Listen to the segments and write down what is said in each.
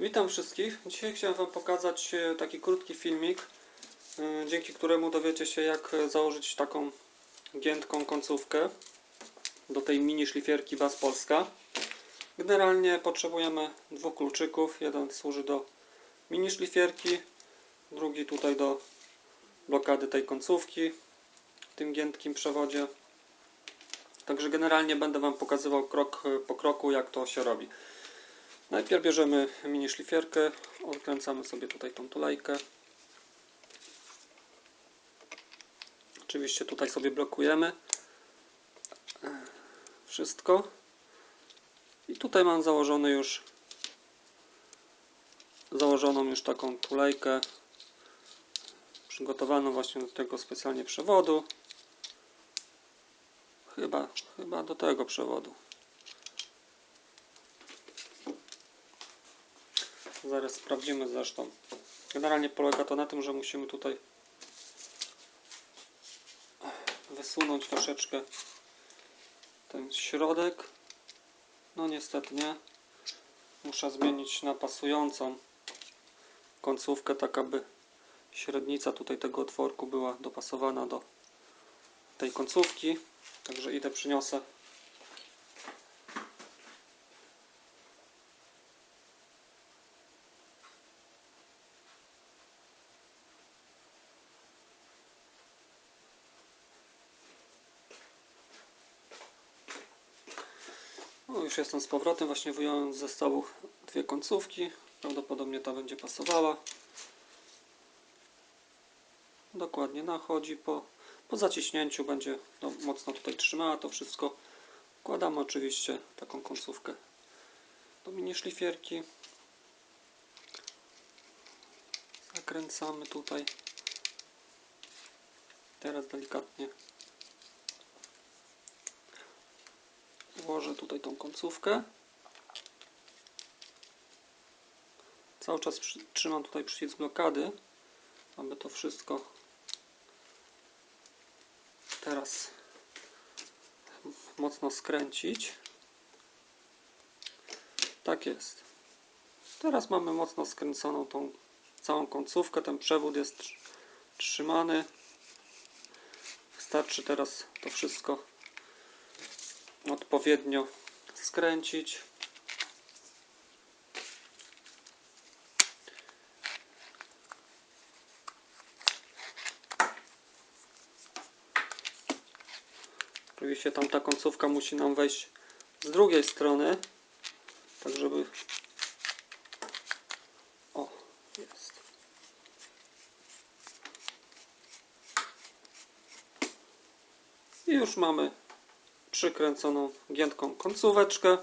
Witam wszystkich. Dzisiaj chciałem Wam pokazać e, taki krótki filmik, e, dzięki któremu dowiecie się jak założyć taką giętką końcówkę do tej mini szlifierki Bas Polska. Generalnie potrzebujemy dwóch kluczyków. Jeden służy do mini szlifierki, drugi tutaj do blokady tej końcówki w tym giętkim przewodzie. Także generalnie będę Wam pokazywał krok e, po kroku jak to się robi. Najpierw bierzemy mini szlifierkę, odkręcamy sobie tutaj tą tulejkę. Oczywiście tutaj sobie blokujemy e, wszystko. I tutaj mam założony już założoną już taką tulejkę przygotowaną właśnie do tego specjalnie przewodu. Chyba, chyba do tego przewodu. Zaraz sprawdzimy zresztą. Generalnie polega to na tym, że musimy tutaj wysunąć troszeczkę ten środek. No niestety nie. Muszę zmienić na pasującą końcówkę, tak aby średnica tutaj tego otworku była dopasowana do tej końcówki. Także idę przyniosę No już jestem z powrotem, właśnie wyjąłem z zestawu dwie końcówki. Prawdopodobnie ta będzie pasowała. Dokładnie nachodzi po, po zaciśnięciu będzie no, mocno tutaj trzymała to wszystko. Wkładamy oczywiście taką końcówkę do mini szlifierki. Zakręcamy tutaj. Teraz delikatnie włożę tutaj tą końcówkę. Cały czas trzymam tutaj przycisk blokady, aby to wszystko teraz mocno skręcić. Tak jest. Teraz mamy mocno skręconą tą całą końcówkę. Ten przewód jest tr- trzymany. Wystarczy teraz to wszystko odpowiednio skręcić. Oczywiście tamta końcówka musi nam wejść z drugiej strony, tak żeby o, jest. I już mamy przykręconą giętką końcóweczkę.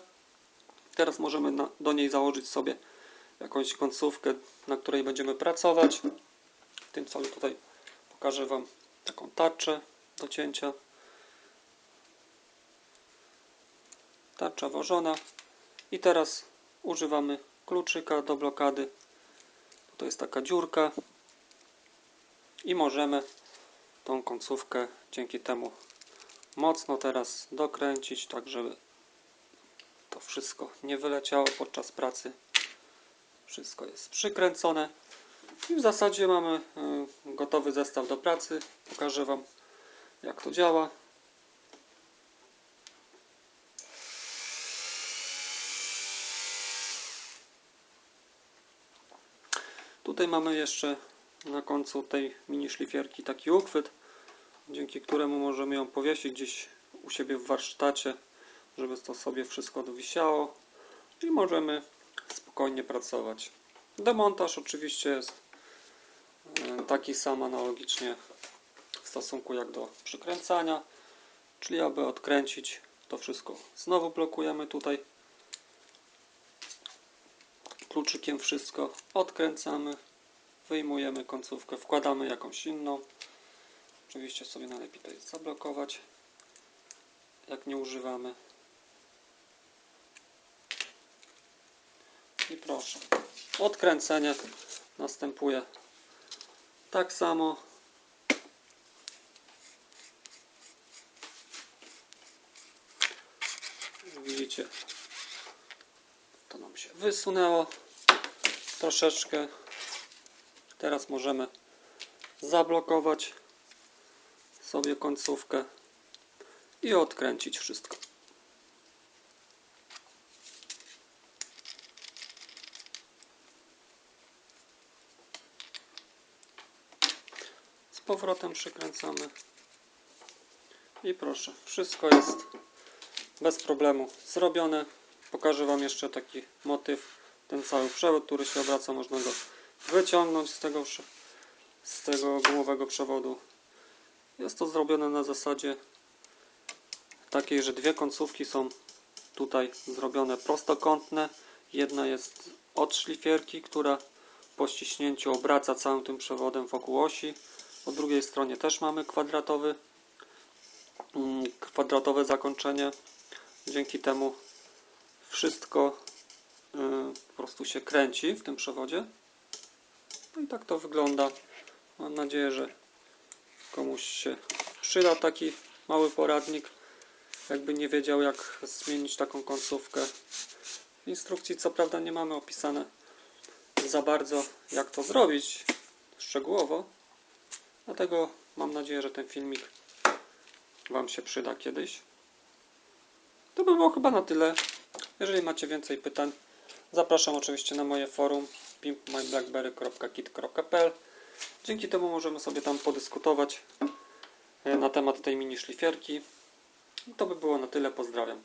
Teraz możemy na, do niej założyć sobie jakąś końcówkę, na której będziemy pracować. W tym celu tutaj pokażę Wam taką tarczę do cięcia. Tarcza włożona. I teraz używamy kluczyka do blokady. To jest taka dziurka. I możemy tą końcówkę dzięki temu mocno teraz dokręcić, tak żeby to wszystko nie wyleciało podczas pracy. Wszystko jest przykręcone. I w zasadzie mamy y, gotowy zestaw do pracy. Pokażę Wam jak to działa. Tutaj mamy jeszcze na końcu tej mini szlifierki taki uchwyt, dzięki któremu możemy ją powiesić gdzieś u siebie w warsztacie, żeby to sobie wszystko dowisiało i możemy spokojnie pracować. Demontaż oczywiście jest e, taki sam analogicznie w stosunku jak do przykręcania, czyli aby odkręcić to wszystko znowu blokujemy tutaj kluczykiem wszystko, odkręcamy, wyjmujemy końcówkę, wkładamy jakąś inną. Oczywiście sobie najlepiej to jest zablokować, jak nie używamy. I proszę, odkręcenie następuje tak samo. Widzicie, to nam się wysunęło. troszeczkę. Teraz możemy zablokować sobie końcówkę i odkręcić wszystko. Z powrotem przykręcamy. I proszę, wszystko jest bez problemu zrobione. Pokażę Wam jeszcze taki motyw. Ten cały przewód, który się obraca, można go wyciągnąć z tego, z tego gumowego przewodu. Jest to zrobione na zasadzie takiej, że dwie końcówki są tutaj zrobione prostokątne. Jedna jest od szlifierki, która po ściśnięciu obraca całym tym przewodem wokół osi. Po drugiej stronie też mamy kwadratowy, mm, kwadratowe zakończenie. Dzięki temu wszystko y, po prostu się kręci w tym przewodzie. No i tak to wygląda. Mam nadzieję, że komuś się przyda taki mały poradnik. Jakby nie wiedział, jak zmienić taką końcówkę. W instrukcji, co prawda, nie mamy opisane za bardzo, jak to zrobić szczegółowo. Dlatego mam nadzieję, że ten filmik Wam się przyda kiedyś. To by było chyba na tyle. Jeżeli macie więcej pytań, zapraszam oczywiście na moje forum pimpmyblackberry.kit.pl Dzięki temu możemy sobie tam podyskutować e, na temat tej mini szlifierki. To by było na tyle. Pozdrawiam.